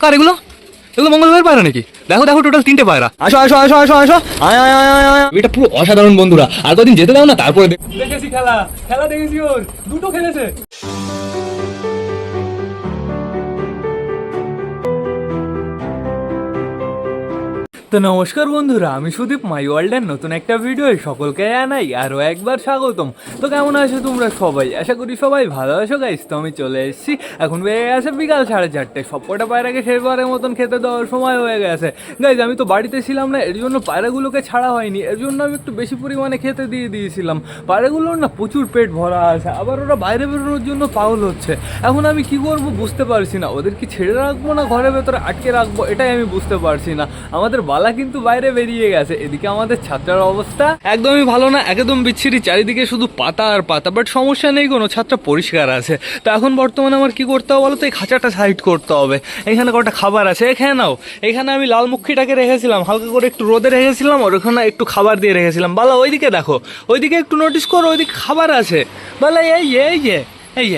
কার এগুলো? এগুলো মঙ্গলবার পায়রা নাকি? দেখো দেখো টোটাল তিনটে পায়রা। আসো আসো আসো আসো আসো। আয় আয় আয় আয় এটা পুরো অসাধারণ বন্ধুরা। আর কদিন যেতে দাও না তারপরে দেখেছি খেলা। খেলা দেখেছি ওর। দুটো খেলেছে। তো নমস্কার বন্ধুরা, আমি সুদীপ মাই ওয়ার্ল্ডের নতুন একটা ভিডিও সকলকে জানাই আরও একবার স্বাগতম। তো কেমন আছো তোমরা সবাই? আশা করি সবাই ভালো আছো গাইস তো আমি চলে এসেছি। এখন বেড়ে গেছে বিকাল সাড়ে চারটে। সবকটা পায়রাকে শেষবারের মতন খেতে দেওয়ার সময় হয়ে গেছে। গাইজ আমি তো বাড়িতে ছিলাম না, এর জন্য পায়রাগুলোকে ছাড়া হয়নি। এর জন্য আমি একটু বেশি পরিমাণে খেতে দিয়ে দিয়েছিলাম। পায়রাগুলোর না প্রচুর পেট ভরা আছে। আবার ওরা বাইরে বেরোনোর জন্য পাগল হচ্ছে। এখন আমি কি করব বুঝতে পারছি না। ওদের কি ছেড়ে রাখব না ঘরের ভেতরে আটকে রাখব? এটাই আমি বুঝতে পারছি না। আমাদের বালা কিন্তু বাইরে বেরিয়ে গেছে। এদিকে আমাদের ছাত্রার অবস্থা একদমই ভালো না, একদম বিচ্ছিরি। চারিদিকে শুধু পাতা আর পাতা বাট সমস্যা নেই কোনো, ছাত্র পরিষ্কার আছে। তো এখন বর্তমানে আমার কি করতে হবে বলো তো? এই খাঁচাটা সাইড করতে হবে। এখানে কটা খাবার আছে এখানে নাও। এখানে আমি লাল মুখিটাকে রেখেছিলাম, হালকা করে একটু রোদে রেখেছিলাম, আর ওখানে একটু খাবার দিয়ে রেখেছিলাম। বালা, ওইদিকে দেখো, ওইদিকে একটু নোটিস করো, ওইদিকে খাবার আছে। বালা, এই এই এই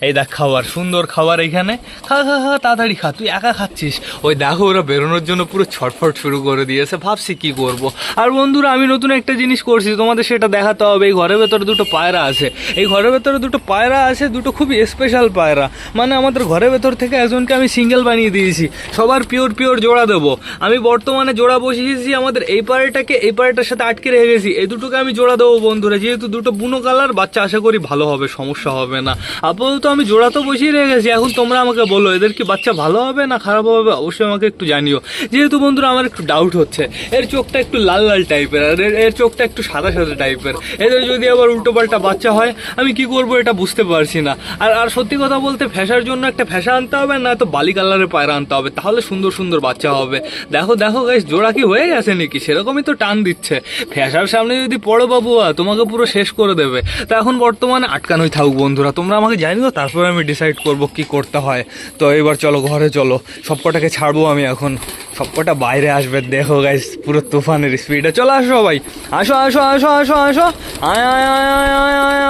এই দেখ খাবার সুন্দর খাবার এখানে খা খা খা তাড়াতাড়ি খা তুই একা খাচ্ছিস ওই দেখো ওরা বেরোনোর জন্য পুরো ছটফট শুরু করে দিয়েছে ভাবছি কি করব আর বন্ধুরা আমি নতুন একটা জিনিস করছি তোমাদের সেটা দেখাতে হবে এই ঘরের ভেতরে দুটো পায়রা আছে এই ঘরের ভেতরে দুটো পায়রা আছে দুটো খুবই স্পেশাল পায়রা মানে আমাদের ঘরের ভেতর থেকে একজনকে আমি সিঙ্গেল বানিয়ে দিয়েছি সবার পিওর পিওর জোড়া দেবো আমি বর্তমানে জোড়া বসিয়েছি আমাদের এই পাড়েটাকে এই পাড়েটার সাথে আটকে রেখে গেছি এই দুটোকে আমি জোড়া দেবো বন্ধুরা যেহেতু দুটো বুনো কালার, বাচ্চা আশা করি ভালো হবে, সমস্যা হবে না। আপাতত আমি জোড়া তো বসিয়ে রেখেছি এখন তোমরা আমাকে বলো, এদের কি বাচ্চা ভালো হবে না খারাপ হবে, অবশ্যই আমাকে একটু জানিও। যেহেতু বন্ধুরা, আমার একটু ডাউট হচ্ছে, এর চোখটা একটু লাল লাল টাইপের আর এর- চোখটা একটু সাদা সাদা টাইপের এদের যদি আবার উল্টো পাল্টা বাচ্চা হয়, আমি কি করব এটা বুঝতে পারছি না। আর আর সত্যি কথা বলতে ফ্যাসার জন্য একটা ফ্যাসা আনতে হবে, না তো বালি কালারের পায়রা আনতে হবে, তাহলে সুন্দর সুন্দর বাচ্চা হবে। দেখো দেখো গাইস জোড়া কি হয়ে গেছে নাকি? সেরকমই তো টান দিচ্ছে। ফ্যাসার সামনে যদি পড়ো বাবুয়া, তোমাকে পুরো শেষ করে দেবে তা এখন বর্তমানে আটকানোই থাকুক বন্ধুরা তোমরা আমাকে জানিও তারপরে আমি ডিসাইড করব কি করতে হয় তো এবার চলো ঘরে চলো সবকটাকে ছাড়বো আমি এখন সবকটা বাইরে আসবে দেখো গাইস পুরো তুফানের স্পিডে চলো আসো সবাই আসো আসো আসো আসো আসো আয় আয় আয় আয় আয় আয়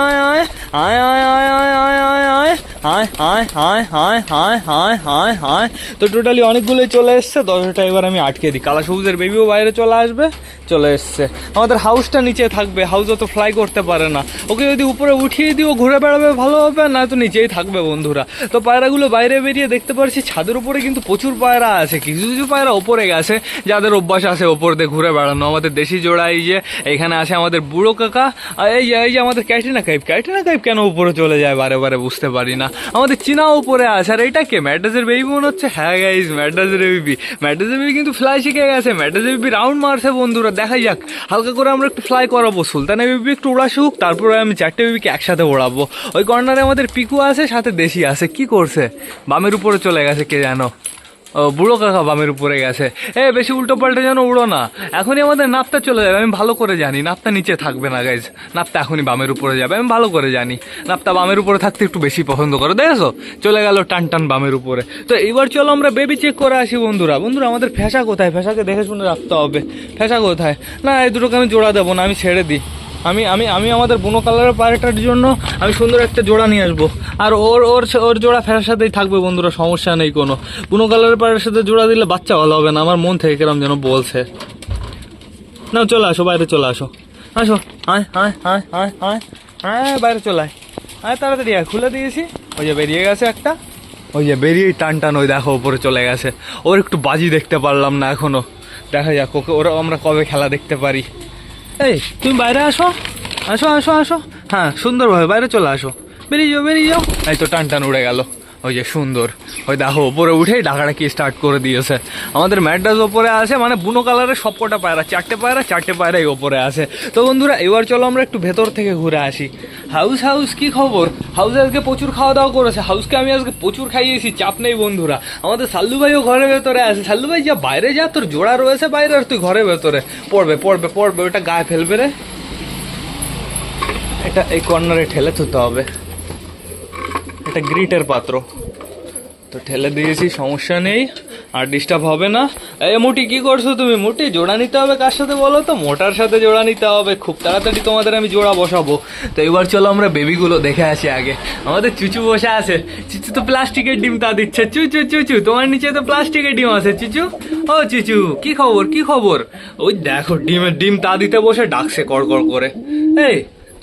আয় আয় আয় আয় আয় আয় আয় আয় আয় হায় হায় হায় হায় হায় হায় হায় হায় তো টোটালি অনেকগুলোই চলে এসছে দশটা এবার আমি আটকে দিই কালা সবুজের বেবিও বাইরে চলে আসবে চলে এসছে আমাদের হাউসটা নিচে থাকবে হাউস অত ফ্লাই করতে পারে না। ওকে যদি উপরে উঠিয়ে দিও, ঘুরে বেড়াবে, ভালো হবে না তো নিচেই থাকবে বন্ধুরা। তো পায়রাগুলো বাইরে বেরিয়ে দেখতে পারছি, ছাদের উপরে কিন্তু প্রচুর পায়রা আছে। কিছু কিছু পায়রা ওপরে গেছে, যাদের অভ্যাস আছে ওপর দিয়ে ঘুরে বেড়ানো। আমাদের দেশি জোড়া এই যে, এখানে আছে আমাদের বুড়ো কাকা। এই যে এই যে আমাদের ক্যাটরিনা কাইপ ক্যাটরিনা কাইপ কেন উপরে চলে যায়? বারে বারে বুঝতে পারি না। আমাদের চীনা উপরে আছে। আর এটা কে? ম্যাড্রাসের বেবি মনে হচ্ছে? হ্যাঁ গাইজ ম্যাড্রাসের বেবি ম্যাড্রাসের বেবি কিন্তু ফ্লাই শিখে গেছে। ম্যাড্রাসের বেবি রাউন্ড মারছে বন্ধুরা। দেখাই যাক। হালকা করে আমরা একটু ফ্লাই করাবো সুলতানের বেবি একটু উড়া শিখুক তারপরে আমি চারটে বেবিকে একসাথে ওড়াবো। ওই কর্নারে আমাদের পিকু আছে, সাথে দেশি আছে। কি করছে? বামের উপরে চলে গেছে, কে জানো? ও, বুড়ো কাকা বামের উপরে গেছে। এ, বেশি উল্টো পাল্টে যেন উড়ো না। এখনই আমাদের নাপটা চলে যাবে, আমি ভালো করে জানি। নাপটা নিচে থাকবে না গাইজ নাপটা এখনই বামের উপরে যাবে, আমি ভালো করে জানি। নাপটা বামের উপরে থাকতে একটু বেশি পছন্দ করো, দেখেছ? চলে গেল টান টান বামের উপরে। তো এইবার চলো আমরা বেবি চেক করে আসি, বন্ধুরা। বন্ধুরা, আমাদের ফ্যাসা কোথায়? ফ্যাসাকে দেখে শুনে রাখতে হবে। ফ্যাসা কোথায়? না, এই দুটোকে আমি জোড়া দেবো না, আমি ছেড়ে দিই। আমি আমি আমি আমাদের বুনো কালারের পায়রাটার জন্য আমি সুন্দর একটা জোড়া নিয়ে আসব। আর ওর ওর ওর জোড়া ফেরার সাথেই থাকবে বন্ধুরা, সমস্যা নেই কোনো। বুনো কালারের পায়রার সাথে জোড়া দিলে বাচ্চা ভালো হবে না, আমার মন থেকে কিরম যেন বলছে। না চলে আসো, বাইরে চলে আসো। আসো, আয় আয় বাইরে চলে আয়। হ্যাঁ তাড়াতাড়ি খুলে দিয়েছি। ওই যে বেরিয়ে গেছে একটা। ওই যে বেরিয়েই টান টান ওই দেখো, ওপরে চলে গেছে। ওর একটু বাজি দেখতে পারলাম না এখনও। দেখা যাক, ওকে, ওরা আমরা কবে খেলা দেখতে পারি। এই, তুমি বাইরে আসো। আসো আসো আসো। হ্যাঁ সুন্দরভাবে বাইরে চলে আসো। বেরিয়ে যাও বেরিয়ে যাও। এই তো টান টান উড়ে গেল। ওই যে সুন্দর। ওই দেখো ওপরে উঠেই ডাকাডাকি স্টার্ট করে দিয়েছে। আমাদের ম্যাড্রাস ওপরে আছে মানে বুনো কালারের সবকটা পায়রা, চারটে পায়রা, চারটে পায়রাই ওপরে আছে। তো বন্ধুরা, এবার চলো আমরা একটু ভেতর থেকে ঘুরে আসি। হাউস হাউস কি খবর? হাউসে আজকে প্রচুর খাওয়া দাওয়া করেছে হাউসকে আমি আজকে প্রচুর খাইয়েছি, চাপ নেই বন্ধুরা। আমাদের সাল্লু ভাইও ঘরের ভেতরে আছে। সাল্লু ভাই যা বাইরে যা, তোর জোড়া রয়েছে বাইরে আর তুই ঘরের ভেতরে। পড়বে পড়বে পড়বে, ওটা গায়ে ফেলবে রে। এটা এই কর্নারে ঠেলে থুতে হবে। এটা গ্রিটের পাত্র। তো ঠেলে দিয়েছি, সমস্যা নেই, আর ডিস্টার্ব হবে না। এই মুটি, কি করছ তুমি? মুটি, জোড়া নিতে হবে কার সাথে বলো তো? মোটার সাথে জোড়া নিতে হবে। খুব তাড়াতাড়ি তোমাদের আমি জোড়া বসাবো। তো এবার চলো আমরা বেবিগুলো দেখে আসি আগে। আমাদের চুচু বসে আছে। চুচু তো প্লাস্টিকের ডিম তা দিচ্ছে। চুচু চুচু, তোমার নিচে তো প্লাস্টিকের ডিম আছে, চুচু। ও, চুচু, কি খবর? কি খবর? ওই দেখো, ডিমের ডিম তা দিতে বসে ডাকছে কড় কড় করে। এই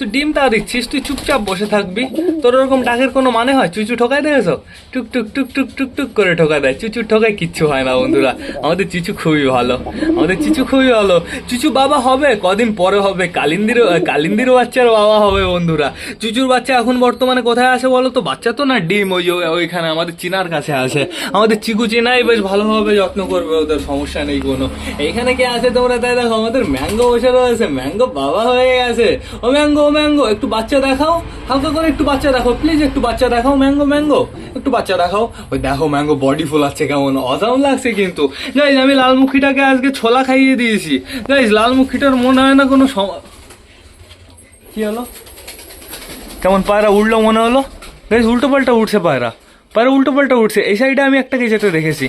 তুই ডিম তা দিচ্ছিস, তুই চুপচাপ বসে থাকবি। তোর ওরকম ডাকের কোনো মানে হয়? চুচু ঠোকায় দেখেছ টুক টুক টুক টুক টুক টুক করে ঠোকা দেয়। চুচু ঠোকায় কিচ্ছু হয় না, বন্ধুরা। আমাদের চিচু খুবই ভালো। আমাদের চিচু খুবই ভালো। চুচু বাবা হবে, কদিন পরে হবে? কালিন্দির কালিন্দির বাচ্চার বাবা হবে, বন্ধুরা। চুচুর বাচ্চা এখন বর্তমানে কোথায় আছে বলো তো? বাচ্চা তো না ডিম, ওই ওইখানে আমাদের চিনার কাছে আছে। আমাদের চিকু চিনাই বেশ ভালোভাবে যত্ন করবে, ওদের সমস্যা নেই কোনো। এইখানে কে আছে তোমরা তাই দেখো? আমাদের ম্যাঙ্গো বসে রয়েছে। ম্যাঙ্গো বাবা হয়ে গেছে। ও ম্যাঙ্গো ম্যাঙ্গো একটু বাচ্চা দেখাও। হালকা করে একটু বাচ্চা দেখাও প্লিজ একটু বাচ্চা দেখাও ম্যাঙ্গো ম্যাঙ্গো একটু বাচ্চা দেখাও। ওই দেখো ম্যাঙ্গো বডি ফুল আছে কেমন অসাম লাগছে কিন্তু। গাইজ আমি লালমুখীটাকে আজকে ছোলা খাইয়ে দিয়েছি। গাইজ লালমুখীটার মনে হয় না কোনো সম কি হলো? কেমন পায়রা উঠল মনে হলো? বেশ উল্টো পাল্টা উঠছে পায়রা। পায়রা উল্টো পাল্টা উঠছে। এই সাইডে আমি একটাকে যেতে দেখেছি।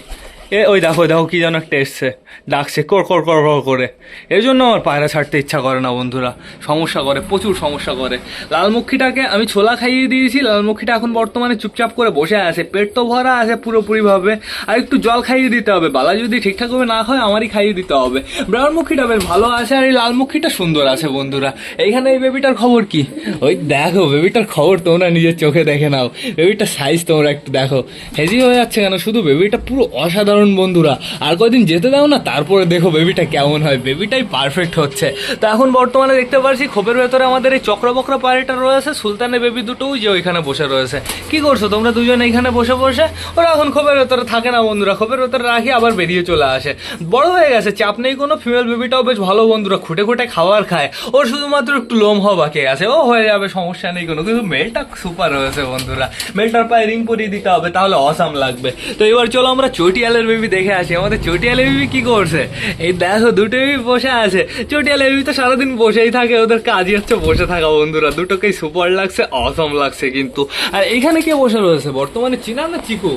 এ, ওই দেখো দেখো কি যেন একটা এসছে। ডাকছে, কর কর কর কর করে। এই জন্য আমার পায়রা ছাড়তে ইচ্ছা করে না, বন্ধুরা। সমস্যা করে, প্রচুর সমস্যা করে। লালমুখীটাকে আমি ছোলা খাইয়ে দিয়েছি। লালমুখীটা এখন বর্তমানে চুপচাপ করে বসে আছে। পেট তো ভরা আছে পুরোপুরিভাবে। আর একটু জল খাইয়ে দিতে হবে। বালা যদি ঠিকঠাকভাবে না হয় আমারই খাইয়ে দিতে হবে। ব্রাউনমুখীটা বেশ ভালো আছে আর এই লালমুখীটা সুন্দর আছে, বন্ধুরা। এইখানে এই বেবিটার খবর কি? ওই দেখো, বেবিটার খবর তোমরা নিজের চোখে দেখে নাও। বেবিটার সাইজ তোমরা একটু দেখো। হেজি হয়ে যাচ্ছে কেন? শুধু বেবিটা পুরো অসাধারণ বন্ধুরা। আর কদিন যেতে দাও না, তারপরে দেখো বেবিটা কেমন হয়। বেবিটাই পারফেক্ট হচ্ছে। তো এখন বর্তমানে দেখতে পাচ্ছি খোপের ভেতরে আমাদের এই চক্রবক্র পাড়িটা রয়েছে, সুলতানের বেবি দুটো ওই যে ওইখানে বসে রয়েছে। কি করছ তোমরা দুজন এইখানে বসে বসে? ওরা এখন খোপের ভেতরে থাকে না বন্ধুরা। খোপের ভেতরে রাখি, আবার বেরিয়ে চলে আসে। বড় হয়ে গেছে, চাপ নেই কোনো। ফিমেল বেবিটাও বেশ ভালো বন্ধুরা, খুঁটে খুঁটে খাবার খায়। ওর শুধুমাত্র একটু লোম হওয়া বাকি আছে। ও হয়ে যাবে, সমস্যা নেই কোনো। কিন্তু মেলটা সুপার রয়েছে বন্ধুরা। মেলটার পায়ে রিং পরিয়ে দিতে হবে, তাহলে অসাম লাগবে। তো এবার চলো আমরা চটিয়ালের বেবি দেখে আসি। আমাদের চটিয়ালের বেবি কি করছে? এই দেখো দুটো বেবি বসে আছে। চটিয়ালের বেবি তো সারাদিন বসেই থাকে, ওদের কাজই হচ্ছে বসে থাকা বন্ধুরা। দুটোকেই সুপার লাগছে, অসম লাগছে কিন্তু। আর এখানে কে বসে রয়েছে? বর্তমানে চিনা না চিকু?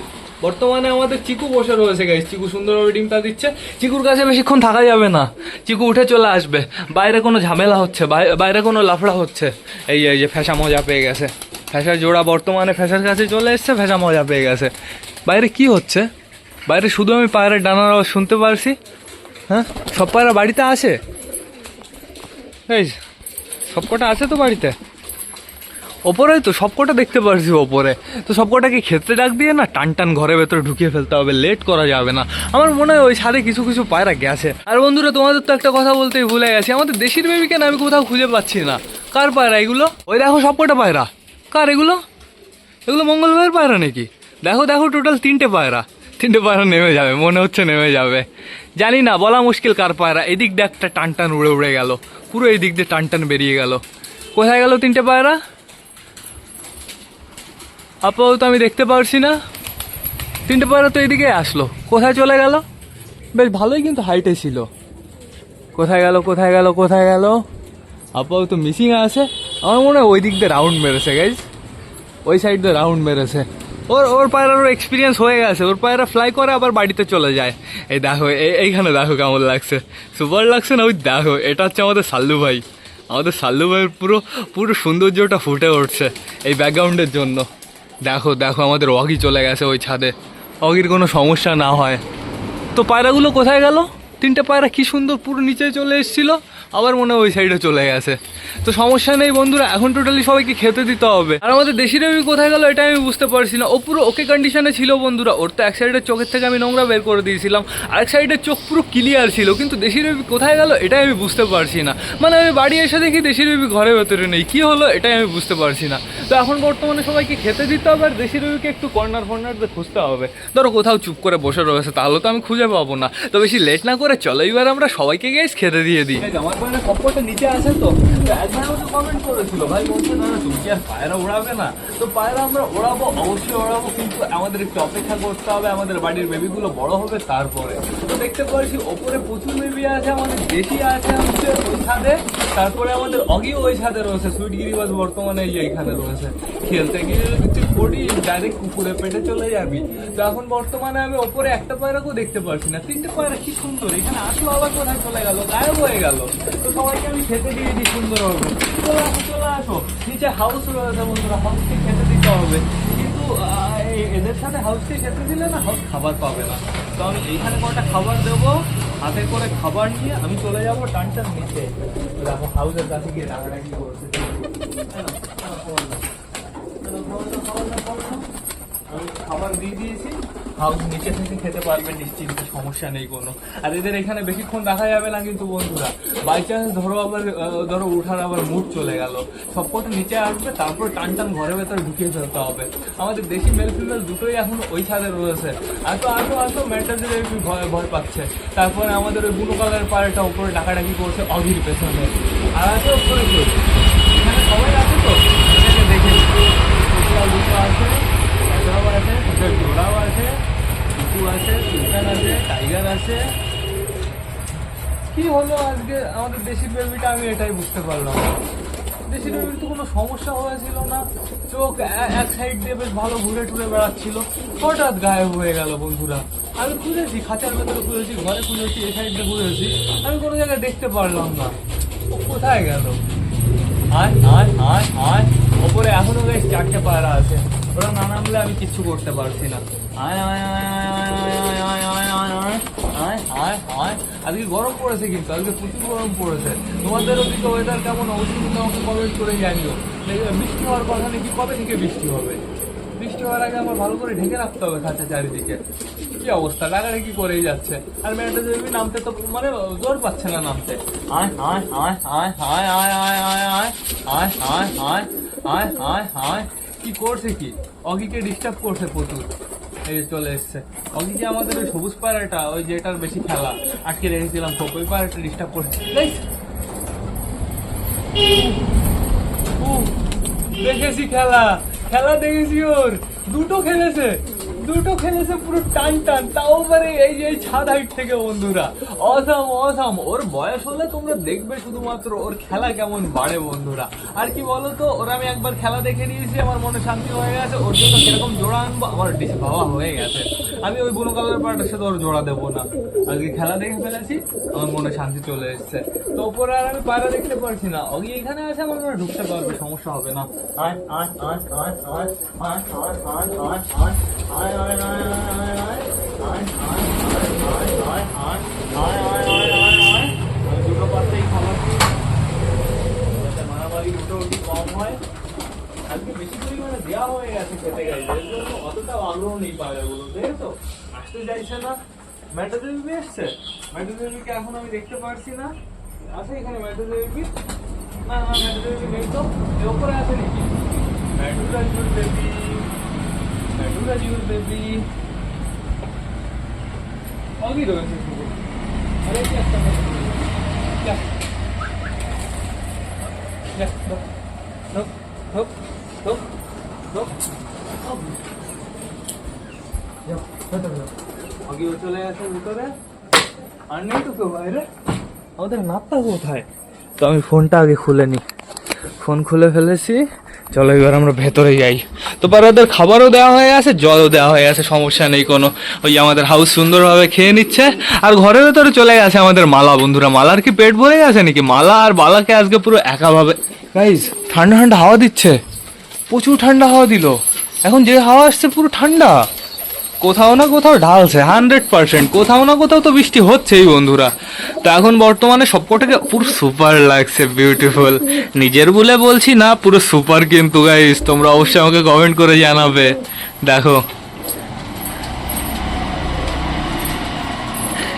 বর্তমানে আমাদের চিকু বসে রয়েছে গাইস চিকু সুন্দরভাবে ডিমটা দিচ্ছে। চিকুর কাছে বেশিক্ষণ থাকা যাবে না। চিকু উঠে চলে আসবে। বাইরে কোনো ঝামেলা হচ্ছে বাইরে কোনো লাফড়া হচ্ছে। এই এই যে ফ্যাসা মজা পেয়ে গেছে। ফ্যাসার জোড়া বর্তমানে ফ্যাসার কাছে চলে এসছে, ফ্যাসা মজা পেয়ে গেছে। বাইরে কি হচ্ছে? বাইরে শুধু আমি পায়রার ডানার আওয়াজ শুনতে পারছি। হ্যাঁ? সব পায়রা বাড়িতে আছে? এই সব কটা আছে তো বাড়িতে? ওপরে তো সবকটা দেখতে পারছি ওপরে। তো সবকটাকে ক্ষেত্রে ডাক দিয়ে না টান টান ঘরের ভেতরে ঢুকিয়ে ফেলতে হবে লেট করা যাবে না। আমার মনে হয় ওই ছাদে কিছু কিছু পায়রা গেছে। আর বন্ধুরা তোমাদের তো একটা কথা বলতেই ভুলে গেছি। আমাদের দেশির বেবিকে না আমি কোথাও খুঁজে পাচ্ছি না। কার পায়রা এগুলো? ওই দেখো সবকটা পায়রা। কার এগুলো? এগুলো মঙ্গলবারের পায়রা নাকি? দেখো দেখো টোটাল তিনটে পায়রা। তিনটে পায়রা নেমে যাবে, মনে হচ্ছে নেমে যাবে। জানি না, বলা মুশকিল কার পায়রা। এদিক দিয়ে একটা টান টান উড়ে উড়ে গেল। পুরো এই দিক দিয়ে টান টান বেরিয়ে গেল। কোথায় গেল তিনটে পায়রা? আপাতত আমি দেখতে পারছি না। তিনটে পায়রা তো এদিকে আসলো। কোথায় চলে গেল? বেশ ভালোই কিন্তু হাইটে ছিল। কোথায় গেল কোথায় গেল কোথায় গেল? আপাতত মিসিং আছে। আমার মনে হয় ওই দিক দিয়ে রাউন্ড মেরেছে গাইজ ওই সাইড দিয়ে রাউন্ড মেরেছে। ওর ওর পায়রারও এক্সপিরিয়েন্স হয়ে গেছে। ওর পায়রা ফ্লাই করে, আবার বাড়িতে চলে যায়। এই দেখো, এই- এইখানে দেখো কেমন লাগছে। সুপার লাগছে না? ওই দেখো, এটা হচ্ছে আমাদের সাল্লু ভাই। আমাদের সাল্লু ভাইয়ের পুরো পুরো সৌন্দর্যটা ফুটে উঠছে এই ব্যাকগ্রাউন্ডের জন্য। দেখো দেখো আমাদের অগি চলে গেছে ওই ছাদে। অগির কোনো সমস্যা না হয়। তো পায়রাগুলো কোথায় গেল? তিনটে পায়রা কি সুন্দর পুরো নিচে চলে এসেছিল, আবার মনে হয় ওই সাইডে চলে গেছে। তো সমস্যা নেই বন্ধুরা, এখন টোটালি সবাইকে খেতে দিতে হবে। আর আমাদের দেশি রবি কোথায় গেল এটা আমি বুঝতে পারছি না। ও পুরো ওকে কন্ডিশনে ছিল বন্ধুরা, ওর তো এক সাইডের চোখের থেকে আমি নোংরা বের করে দিয়েছিলাম, আর এক সাইডের চোখ পুরো ক্লিয়ার ছিল, কিন্তু দেশি রবি কোথায় গেল এটাই আমি বুঝতে পারছি না। মানে আমি বাড়ি এসে দেখি দেশি রবি ঘরের ভেতরে নেই, কী হলো এটাই আমি বুঝতে পারছি না। তো এখন বর্তমানে সবাইকে খেতে দিতে হবে, আর দেশি রবিকে একটু কর্নার ফর্নার খুঁজতে হবে। ধরো কোথাও চুপ করে বসে রয়েছে, তাহলে তো আমি খুঁজে পাবো না। তো বেশি লেট না করে চলো এবার আমরা সবাইকে গেস খেতে দিয়ে দিই। আমাদের মানে নিচে আছে তো। করেছিল ভাই, বলছে, না তুমি কি আর পায়রা ওড়াবে না? তো পায়রা আমরা ওড়াবো, অবশ্যই ওড়াবো, কিন্তু আমাদের একটু অপেক্ষা করতে হবে, আমাদের বাড়ির বেবিগুলো বড় হবে তারপরে। তো দেখতে পাচ্ছি, ওপরে প্রচুর বেবি আছে, আমাদের দেশি আছে হচ্ছে ওই ছাদে। তারপরে আমাদের অগিও ওই ছাদে রয়েছে, সুইট গিরিবাজ বর্তমানে এই যে রয়েছে। খেলতে গিয়ে তুই পড়ি ডাইরেক্ট কুকুরে পেটে চলে যাবি। তো এখন বর্তমানে আমি ওপরে একটা পায়রাকেও দেখতে পারছি না। তিনটে পায়রা, কি সুন্দর। এখানে আসলো আবার কোথায় চলে গেল? গায়েব হয়ে গেল। তো সবাইকে আমি খেতে দিয়ে দিই, সুন্দর হবে। চলে আসো নিচে হাউস রয়েছে বন্ধুরা হাউসকে খেতে দিতে হবে কিন্তু এদের সাথে হাউসকে খেতে দিলে না হাউস খাবার পাবে না তো আমি এইখানে কটা খাবার দেবো হাতে করে খাবার নিয়ে আমি চলে যাব টানটার নিচে দেখো হাউসের কাছে গিয়ে রাগারাগি করছে আমি খাবার দিয়ে দিয়েছি হাউস নিচে থেকে খেতে পারবে, নিশ্চিন্তে সমস্যা নেই কোনো। আর এদের এখানে বেশিক্ষণ রাখা যাবে না কিন্তু বন্ধুরা। বাই চান্স ধরো আবার ধরো উঠার আবার মুড চলে গেল। সবকটা নিচে আসবে, তারপর টান টান ঘরের ভেতরে ঢুকিয়ে ফেলতে হবে। আমাদের দেশি মেল ফিমেল দুটোই এখন ওই ছাদে রয়েছে। এত আসো আসো মেন্টাল একটু ভয় ভয় পাচ্ছে। তারপরে আমাদের ওই বুনো কালার পাড়টা উপরে ডাকাডাকি করছে অগির পেছনে। আর আছে উপরে এখানে সবাই আছে তো? দেখে নিই। দুটো আছে দুটো জোড়াও আছে আছে সুলতান আছে টাইগার আছে। কি হলো আজকে? আমাদের দেশি বেবিটা আমি এটাই বুঝতে পারলাম। দেশি বেবির তো কোনো সমস্যা হয়েছিল না। চোখ এক সাইড দিয়ে বেশ ভালো ঘুরে টুরে বেড়াচ্ছিল। হঠাৎ গায়েব হয়ে গেল বন্ধুরা। আমি খুঁজেছি, খাঁচার ভেতরে খুঁজেছি, ঘরে খুঁজেছি এই সাইডে খুঁজেছি আমি কোনো জায়গায় দেখতে পারলাম না। ও কোথায় গেল? আয় আয় আয় আয়। ওপরে এখনও বেশ চারটে পায়রা আছে। ওরা না নামলে আমি কিচ্ছু করতে পারছি না আয় আয় আয় আয় আয় আয় আয় আজকে গরম পড়েছে কিন্তু আজকে প্রচুর গরম পড়েছে তোমাদের ওদিকে ওয়েদার কেমন অবশ্যই কিন্তু আমাকে কমেন্ট করে জানিও বৃষ্টি হওয়ার কথা নাকি কবে থেকে বৃষ্টি হবে বৃষ্টি হওয়ার আগে আমার ভালো করে ঢেকে রাখতে হবে খাঁচা চারিদিকে কি অবস্থা ডাকাডাকি করেই যাচ্ছে আর মেয়েটা যদি নামতে তো মানে জোর পাচ্ছে না নামতে আয় আয় আয় আয় আয় আয় আয় আয় আয় আয় আয় আয় আয় আয় আয় কি করছে কি? অগিকে ডিস্টার্ব করছে প্রচুর। এই চলে এসছে। অগিকে আমাদের ওই সবুজ পাড়াটা, ওই যেটার বেশি খেলা। আটকে রেখেছিলাম খোপ ওই পাড়াটা ডিস্টার্ব করছে। দেখেছি খেলা। খেলা দেখেছি ওর। দুটো খেলেছে। দুটো খেলেছে পুরো টান টান, তাও মানে এই যে ছাদ হাইট থেকে বন্ধুরা। অসাম অসাম, ওর বয়স হলে তোমরা দেখবে শুধুমাত্র ওর খেলা কেমন বাড়ে বন্ধুরা। আর কি বলো তো ওর আমি একবার খেলা দেখে নিয়েছি, আমার মনে শান্তি হয়ে গেছে, ওর জন্য কীরকম জোড়া আনব, আমার ডিস ভাবা হয়ে গেছে। আমি ওই বুনো কালার পাড়ার সাথে ওর জোড়া দেবো না আজকে খেলা দেখে ফেলেছি আমার মনে শান্তি চলে এসছে তো ওপরে আর আমি পায়রা দেখতে পারছি না ওই এখানে আছে আমার মনে হয় ঢুকতে পারবে সমস্যা হবে না আয় আয় আয় আয় আয় আয় আয় আয় আয় আয় আয় আয় আয় আয় আয় দুটো পাত্রেই খাবার মারামারি উঠোউঠি কম হয় পরিমাণে হয়ে গেছে খেতে গেছে এর জন্য অতটা আগ্রহ নেই পায়রাগুলো দেখেছ আসতে চাইছে না ম্যাটা দেবী এসছে ম্যাটা এখন আমি দেখতে পারছি না আছে এখানে ম্যাটা না না ম্যাটা দেবী নেই তো এর ওপরে আছে নাকি ম্যাটুরা জিউর বেবি ম্যাটুরা জিউর বেবি অগি রয়েছে আরে কি একটা যা যা ধপ আগেও চলে আসে ভিতরে। আর নেই তো কেউ বাইরে? আমাদের নাপটা কোথায়? তো আমি ফোনটা আগে খুলে নি। ফোন খুলে ফেলেছি। চলো এবার আমরা ভেতরে যাই। তো পরে ওদের খাবারও দেওয়া হয়ে আছে জলও দেওয়া হয়ে আছে সমস্যা নেই কোনো। ওই আমাদের হাউস সুন্দরভাবে খেয়ে নিচ্ছে। আর ঘরের ভেতরে চলে গেছে আমাদের মালা বন্ধুরা। মালার কি পেট ভরে গেছে নাকি? মালা আর বালাকে আজকে পুরো একাভাবে গাইজ ঠান্ডা ঠান্ডা হাওয়া দিচ্ছে। প্রচুর ঠান্ডা হাওয়া দিল। এখন যে হাওয়া আসছে পুরো ঠান্ডা। কোথাও না কোথাও ঢালছে হান্ড্রেড পার্সেন্ট কোথাও না কোথাও তো বৃষ্টি হচ্ছেই, বন্ধুরা। তো এখন বর্তমানে সবকটাকে পুরো সুপার লাগছে বিউটিফুল নিজের বলে বলছি না, পুরো সুপার কিন্তু গাইস তোমরা অবশ্যই আমাকে কমেন্ট করে জানাবে। দেখো।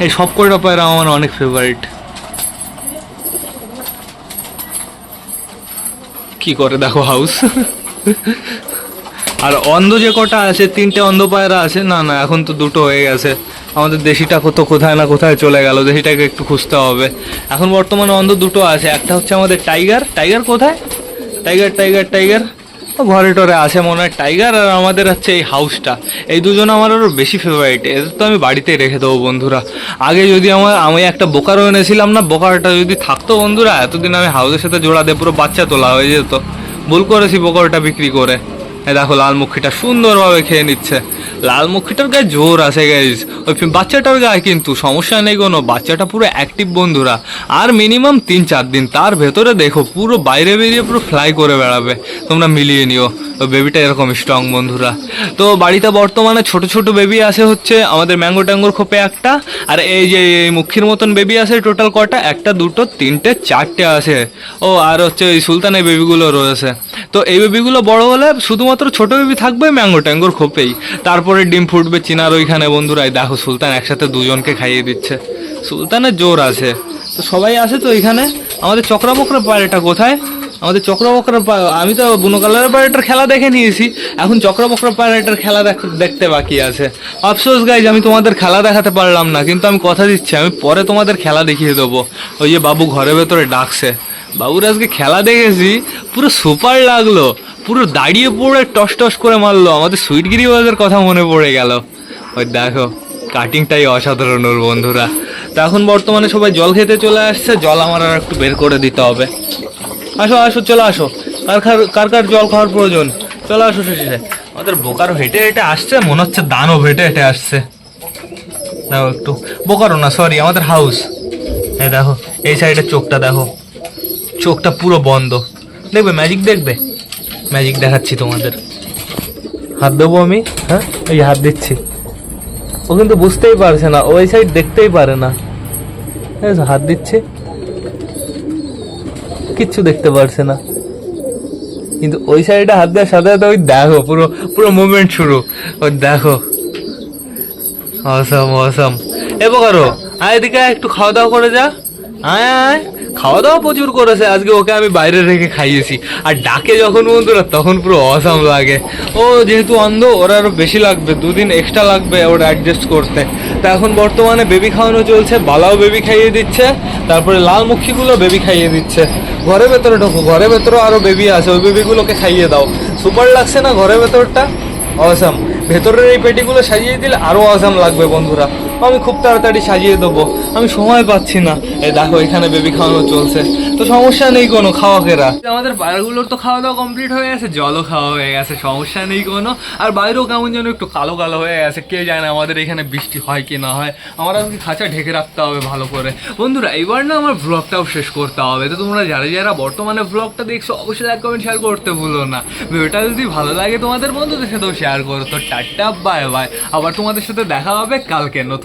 এই সব কটা পায়রা আমার অনেক ফেভারিট কি করে দেখো হাউস আর অন্ধ যে কটা আছে, তিনটে অন্ধ পায়রা আছে, না না, এখন তো দুটো হয়ে গেছে। আমাদের দেশিটা কত কোথায় না কোথায় চলে গেল, দেশিটাকে একটু খুঁজতে হবে। এখন বর্তমানে অন্ধ দুটো আছে, একটা হচ্ছে আমাদের টাইগার। টাইগার কোথায়? Tiger tiger tiger. ঘরে টরে আছে মনে হয় টাইগার আর আমাদের হচ্ছে এই হাউসটা। এই দুজন আমার আরও বেশি ফেভারিট এদের তো আমি বাড়িতেই রেখে দেবো বন্ধুরা। আগে যদি আমার, আমি একটা বোকারও এনেছিলাম না, বোকারটা যদি থাকতো বন্ধুরা, এতদিন আমি হাউসের সাথে জোড়া দিয়ে পুরো বাচ্চা তোলা হয়ে যেত। ভুল করেছি বোকারটা বিক্রি করে। দেখো, লাল মুখিটা সুন্দরভাবে খেয়ে নিচ্ছে। লাল মুখিটার গায়ে জোর আছে গাইজ ওই বাচ্চাটার গায়ে কিন্তু সমস্যা নেই কোনো। বাচ্চাটা পুরো অ্যাক্টিভ বন্ধুরা। আর মিনিমাম তিন চার দিন। তার ভেতরে দেখো, পুরো বাইরে বেরিয়ে পুরো ফ্লাই করে বেড়াবে। তোমরা মিলিয়ে নিও। ওই বেবিটা এরকম স্ট্রং বন্ধুরা। তো বাড়িতে বর্তমানে ছোট ছোট বেবি আছে হচ্ছে, আমাদের ম্যাঙ্গো ট্যাঙ্গোর খোপে একটা। আর এই যে এই মুখির মতন বেবি আছে টোটাল কটা একটা, দুটো, তিনটে, চারটে আছে ও, আর হচ্ছে ওই সুলতানের বেবিগুলো রয়েছে। তো এই বেবিগুলো বড় হলে শুধুমাত্র ছোট বেবি থাকবে ম্যাঙ্গো ট্যাঙ্গোর খোপেই। তারপরে ডিম ফুটবে, চিনার ওইখানে বন্ধুরা দেখো, সুলতান একসাথে দুজনকে খাইয়ে দিচ্ছে। সুলতানের জোর আছে। তো সবাই আছে তো এখানে। আমাদের চক্রামকরা পায়রাটা কোথায়? আমাদের চক্রা বকরা পা- আমি তো বুনো কালারের পায়রাটার খেলা দেখে নিয়েছি। এখন চক্রা বকরা পায়রাটার খেলা দেখ- দেখতে বাকি আছে। আফসোস গাইজ আমি তোমাদের খেলা দেখাতে পারলাম না, কিন্তু আমি কথা দিচ্ছি, আমি পরে তোমাদের খেলা দেখিয়ে দেবো। ওই যে বাবু ঘরের ভেতরে ডাকছে। বাবুর আজকে খেলা দেখেছি, পুরো সুপার লাগল, পুরো দাঁড়িয়ে পড়ে টস টস করে মারলো। আমাদের সুইটগিরি বাজার কথা মনে পড়ে গেল। ওই দেখো, কাটিংটাই অসাধারণ ওর বন্ধুরা। তো এখন বর্তমানে সবাই জল খেতে চলে আসছে, জল আমার আর একটু বের করে দিতে হবে। আসো আসো চলে আসো। কার কার কার কার জল খাওয়ার প্রয়োজন? চলে আসো শেষে। আমাদের বোকারো হেঁটে হেঁটে আসছে মনে হচ্ছে দানও হেঁটে হেঁটে আসছে। দেখো একটু। বোকারো না সরি আমাদের হাউস হ্যাঁ দেখো এই সাইডের চোখটা দেখো। চোখটা পুরো বন্ধ। দেখবে ম্যাজিক দেখবে? ম্যাজিক দেখাচ্ছি তোমাদের। হাত দেবো আমি? হ্যাঁ? এই হাত দিচ্ছি। ও কিন্তু বুঝতেই পারছে না ওই সাইড দেখতেই পারে না। হাত দিচ্ছে। কিচ্ছু দেখতে পারছে না। কিন্তু ওই সাইডে হাত দেওয়ার সাথে সাথে ওই দেখো, পুরো পুরো মুভমেন্ট শুরু। ওই দেখো। অসম অসম এ করো আয় এদিকে একটু খাওয়া দাওয়া করে যা। আয় খাওয়া দাওয়া প্রচুর করেছে, আজকে ওকে আমি বাইরে রেখে খাইয়েছি। আর ডাকে যখন বন্ধুরা, তখন পুরো অসাম লাগে। ও যেহেতু অন্ধ, ওর আরও বেশি লাগবে, দুদিন এক্সট্রা লাগবে ওর অ্যাডজাস্ট করতে। তা এখন বর্তমানে বেবি খাওয়ানো চলছে, বালাও বেবি খাইয়ে দিচ্ছে, তারপরে লাল মুখিগুলো বেবি খাইয়ে দিচ্ছে। ঘরের ভেতরে ঢোকো, ঘরের ভেতরে আরও বেবি আছে, ওই বেবিগুলোকে খাইয়ে দাও। সুপার লাগছে না ঘরের ভেতরটা? অসাম। ভেতরের এই পেটিগুলো সাজিয়ে দিলে আরও অসাম লাগবে বন্ধুরা। আমি খুব তাড়াতাড়ি সাজিয়ে দেবো। আমি সময় পাচ্ছি না। এই দেখো, এখানে বেবি খাওয়ানো চলছে। তো সমস্যা নেই কোনো, খাওয়া কেরা আমাদের পায়রাগুলোর তো খাওয়া দাওয়া কমপ্লিট হয়ে গেছে, জলও খাওয়া হয়ে গেছে, সমস্যা নেই কোনো। আর বাইরেও কেমন যেন একটু কালো কালো হয়ে গেছে, কে জানে আমাদের এখানে বৃষ্টি হয় কি না হয়। আমার আজকে খাঁচা ঢেকে রাখতে হবে ভালো করে। বন্ধুরা, এবার না আমার ব্লগটাও শেষ করতে হবে। তো তোমরা যারা যারা বর্তমানে ব্লগটা দেখছ, অবশ্যই লাইক কমেন্ট শেয়ার করতে ভুলো না। ভিডিওটা যদি ভালো লাগে তোমাদের বন্ধুদের সাথেও শেয়ার করো। তো টাটা বাই বাই আবার তোমাদের সাথে দেখা হবে কালকে